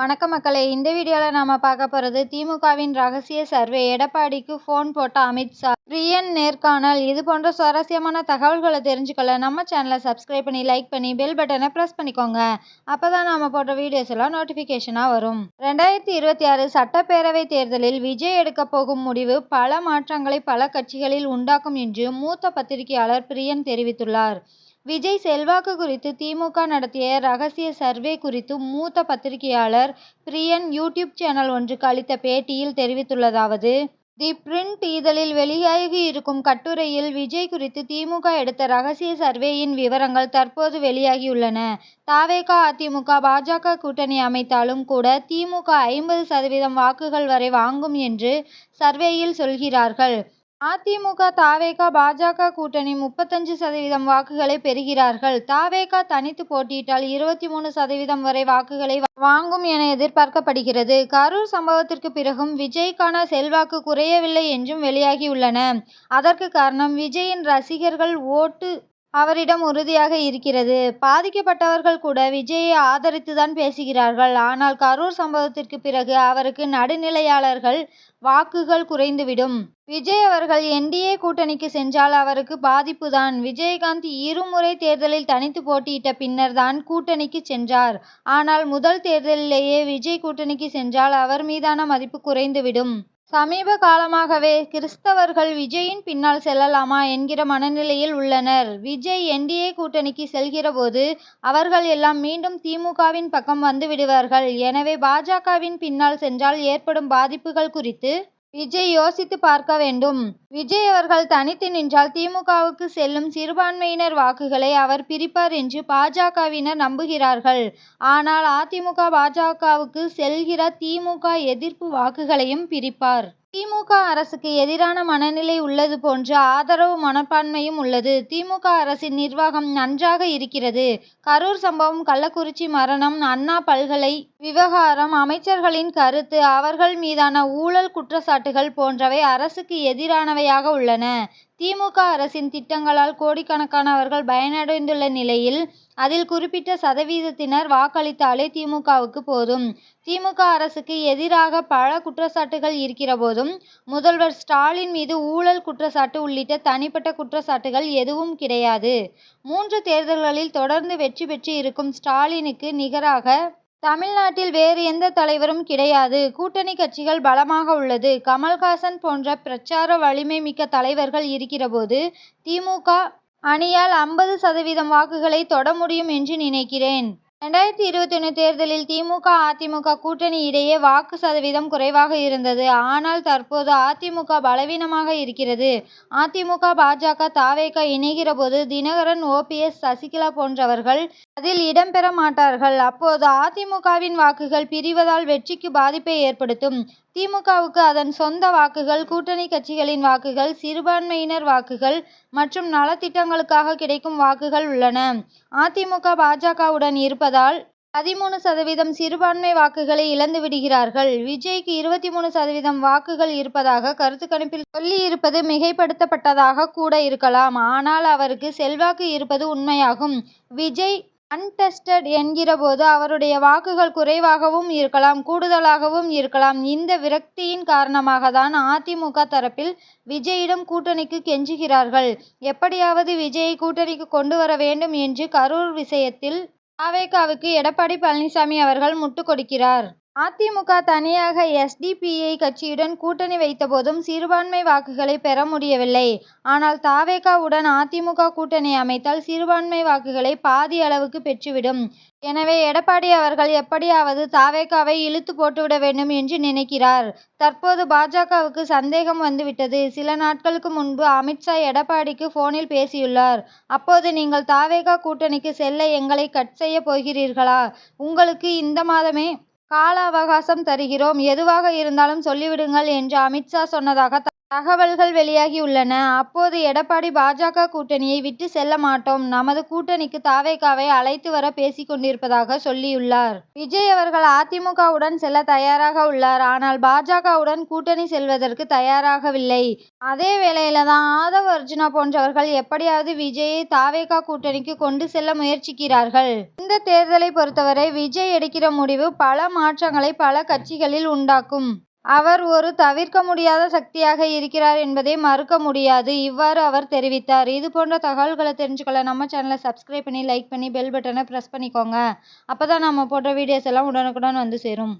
வணக்கம் மக்களே. இந்த வீடியோவில் நாம பார்க்க போகிறது திமுகவின் ரகசிய சர்வே. எடப்பாடிக்கு ஃபோன் போட்ட அமித்ஷா ரியன் நேர்காணல். இது போன்ற சுவாரஸ்யமான தகவல்களை தெரிஞ்சுக்கொள்ள நம்ம சேனலை சப்ஸ்கிரைப் பண்ணி லைக் பண்ணி பெல் பட்டனை ப்ரெஸ் பண்ணிக்கோங்க. அப்போ தான் நாம போடுற வீடியோஸ் எல்லாம் நோட்டிஃபிகேஷனாக வரும். ரெண்டாயிரத்தி இருபத்தி ஆறு சட்டப்பேரவை தேர்தலில் விஜய் எடுக்க போகும் முடிவு பல மாற்றங்களை பல கட்சிகளில் உண்டாக்கும் என்று மூத்த பத்திரிகையாளர் பிரியன் தெரிவித்துள்ளார். விஜய் செல்வாக்கு குறித்து திமுக நடத்திய ரகசிய சர்வே குறித்து மூத்த பத்திரிகையாளர் பிரியன் யூடியூப் சேனல் ஒன்றுக்கு அளித்த பேட்டியில் தெரிவித்துள்ளதாவது தி பிரிண்ட் இதழில் வெளியாகி இருக்கும் கட்டுரையில் விஜய் குறித்து திமுக எடுத்த ரகசிய சர்வேயின் விவரங்கள் தற்போது வெளியாகியுள்ளன. தாவேகா அதிமுக பாஜக கூட்டணி அமைத்தாலும் கூட திமுக ஐம்பது சதவீதம் வாக்குகள் வரை வாங்கும் என்று சர்வேயில் சொல்கிறார்கள். அதிமுக தாவேகா பாஜக கூட்டணி முப்பத்தஞ்சு சதவீதம் வாக்குகளை பெறுகிறார்கள். தாவேகா தனித்து போட்டியிட்டால் இருபத்தி மூணு சதவீதம் வரை வாக்குகளை வாங்கும் என எதிர்பார்க்கப்படுகிறது. கரூர் சம்பவத்திற்கு பிறகும் விஜய்க்கான செல்வாக்கு குறையவில்லை என்றும் வெளியாகியுள்ளன. அதற்கு காரணம் விஜயின் ரசிகர்கள் ஓட்டு அவரிடம் உறுதியாக இருக்கிறது. பாதிக்கப்பட்டவர்கள் கூட விஜயை ஆதரித்துதான் பேசுகிறார்கள். ஆனால் கரூர் சம்பவத்திற்கு பிறகு அவருக்கு நடுநிலையாளர்கள் வாக்குகள் குறைந்துவிடும். விஜய் அவர்கள் என்டிஏ கூட்டணிக்கு சென்றால் அவருக்கு பாதிப்புதான். விஜயகாந்த் இருமுறை தேர்தலில் தனித்து போட்டியிட்ட பின்னர் தான் கூட்டணிக்கு சென்றார். ஆனால் முதல் தேர்தலிலேயே விஜய் கூட்டணிக்கு சென்றால் அவர் மீதான மதிப்பு குறைந்துவிடும். சமீப காலமாகவே கிறிஸ்தவர்கள் விஜயின் பின்னால் செல்லலாமா என்கிற மனநிலையில் உள்ளனர். விஜய் என்டிஏ கூட்டணிக்கு செல்கிறபோது அவர்கள் எல்லாம் மீண்டும் திமுகவின் பக்கம் வந்துவிடுவார்கள் எனவே பாஜகவின் பின்னால் சென்றால் ஏற்படும் பாதிப்புகள் குறித்து விஜய் யோசித்து பார்க்க வேண்டும். விஜய் அவர்கள் தனித்து நின்றால் திமுகவுக்கு செல்லும் சிறுபான்மையினர் வாக்குகளை அவர் பிரிப்பார் என்று பாஜகவினர் நம்புகிறார்கள். ஆனால் அதிமுக பாஜகவுக்கு செல்கிற திமுக எதிர்ப்பு வாக்குகளையும் பிரிப்பார். திமுக அரசுக்கு எதிரான மனநிலை உள்ளது போன்ற ஆதரவு மனப்பான்மையும் உள்ளது. திமுக அரசின் நிர்வாகம் நன்றாக இருக்கிறது. கரூர் சம்பவம் கள்ளக்குறிச்சி மரணம் அண்ணா பல்கலை விவகாரம் அமைச்சர்களின் கருத்து அவர்கள் மீதான ஊழல் குற்றச்சாட்டுகள் போன்றவை அரசுக்கு எதிரானவையாக உள்ளன. திமுக அரசின் திட்டங்களால் கோடிக்கணக்கானவர்கள் பயனடைந்துள்ள நிலையில் அதில் குறிப்பிட்ட சதவீதத்தினர் வாக்களித்தாலே திமுகவுக்கு போதும். திமுக அரசுக்கு எதிராக பல குற்றச்சாட்டுகள் இருக்கிற போதும் முதல்வர் ஸ்டாலின் மீது ஊழல் குற்றச்சாட்டு உள்ளிட்ட தனிப்பட்ட குற்றச்சாட்டுகள் எதுவும் கிடையாது. மூன்று தேர்தல்களில் தொடர்ந்து வெற்றி பெற்று இருக்கும் ஸ்டாலினுக்கு நிகராக தமிழ்நாட்டில் வேறு எந்த தலைவரும் கிடையாது. கூட்டணி கட்சிகள் பலமாக உள்ளது. கமல்ஹாசன் போன்ற பிரச்சார வலிமை மிக்க தலைவர்கள் இருக்கிறபோது திமுக அணியால் ஐம்பது சதவீதம் வாக்குகளை தொட முடியும் என்று நினைக்கிறேன். ரெண்டாயிரத்தி இருபத்தி ஒன்று தேர்தலில் திமுக அதிமுக கூட்டணி இடையே வாக்கு சதவீதம் குறைவாக இருந்தது. ஆனால் தற்போது அதிமுக பலவீனமாக இருக்கிறது. அதிமுக பாஜக தாவேக இணைகிற போது தினகரன் ஓபிஎஸ் சசிகலா போன்றவர்கள் அதில் இடம்பெற மாட்டார்கள். அப்போது அதிமுகவின் வாக்குகள் பிரிவதால் வெற்றிக்கு பாதிப்பை ஏற்படுத்தும். திமுகவுக்கு அதன் சொந்த வாக்குகள் கூட்டணி கட்சிகளின் வாக்குகள் சிறுபான்மையினர் வாக்குகள் மற்றும் நலத்திட்டங்களுக்காக கிடைக்கும் வாக்குகள் உள்ளன. அதிமுக பாஜகவுடன் இருப்பதால் பதிமூணு சதவீதம் சிறுபான்மை வாக்குகளை இழந்து விடுகிறார்கள். விஜய்க்கு இருபத்தி மூணு சதவீதம் வாக்குகள் இருப்பதாக கருத்து கணிப்பில் சொல்லியிருப்பது மிகைப்படுத்தப்பட்டதாக கூட இருக்கலாம். ஆனால் அவருக்கு செல்வாக்கு இருப்பது உண்மையாகும். விஜய் அன்டெஸ்டட் என்கிறபோது அவருடைய வாக்குகள் குறைவாகவும் இருக்கலாம் கூடுதலாகவும் இருக்கலாம். இந்த விரக்தியின் காரணமாக தான் அதிமுக தரப்பில் விஜயிடம் கூட்டணிக்கு கெஞ்சுகிறார்கள். எப்படியாவது விஜயை கூட்டணிக்கு கொண்டு வர வேண்டும் என்று கரூர் விஷயத்தில் தாவேகாவுக்கு எடப்பாடி பழனிசாமி அவர்கள் முட்டு கொடுக்கிறார். அதிமுக தனியாக எஸ்டிபிஐ கட்சியுடன் கூட்டணி வைத்தபோதும் சிறுபான்மை வாக்குகளை பெற முடியவில்லை. ஆனால் தாவேகாவுடன் அதிமுக கூட்டணி அமைத்தால் சிறுபான்மை வாக்குகளை பாதி அளவுக்கு பெற்றுவிடும். எனவே எடப்பாடி அவர்கள் எப்படியாவது தாவேகாவை இழுத்து போட்டுவிட வேண்டும் என்று நினைக்கிறார். தற்போது பாஜகவுக்கு சந்தேகம் வந்துவிட்டது. சில நாட்களுக்கு முன்பு அமித்ஷா எடப்பாடிக்கு போனில் பேசியுள்ளார். அப்போது நீங்கள் தாவேகா கூட்டணிக்கு செல்ல எங்களை கட் செய்ய போகிறீர்களா? உங்களுக்கு இந்த மாதமே கால அவகாசம் தருகிறோம். எதுவாக இருந்தாலும் சொல்லிவிடுங்கள் என்று அமித்ஷா சொன்னதாக தகவல்கள் வெளியாகியுள்ளன. அப்போது எடப்பாடி பாஜக கூட்டணியை விட்டு செல்ல மாட்டோம் நமது கூட்டணிக்கு தாவேகாவை அழைத்து வர பேசிக் கொண்டிருப்பதாக சொல்லியுள்ளார். விஜய் அவர்கள் அதிமுகவுடன் செல்ல தயாராக உள்ளார். ஆனால் பாஜகவுடன் கூட்டணி செல்வதற்கு தயாராகவில்லை. அதே வேளையில தான் ஆதவ் அர்ஜுனா போன்றவர்கள் எப்படியாவது விஜய்யை தாவேகா கூட்டணிக்கு கொண்டு செல்ல முயற்சிக்கிறார்கள். இந்த தேர்தலை பொறுத்தவரை விஜய் எடுக்கிற முடிவு பல மாற்றங்களை பல கட்சிகளில் உண்டாக்கும். அவர் ஒரு தவிர்க்க முடியாத சக்தியாக இருக்கிறார் என்பதை மறுக்க முடியாது. இவ்வாறு அவர் தெரிவித்தார். இது போன்ற தகவல்களை தெரிஞ்சுக்கொள்ள நம்ம சேனலை சப்ஸ்கிரைப் பண்ணி லைக் பண்ணி பெல் பட்டனை ப்ரெஸ் பண்ணிக்கோங்க. அப்பதான் நம்ம போடுற வீடியோஸ் எல்லாம் உடனுக்குடன் வந்து சேரும்.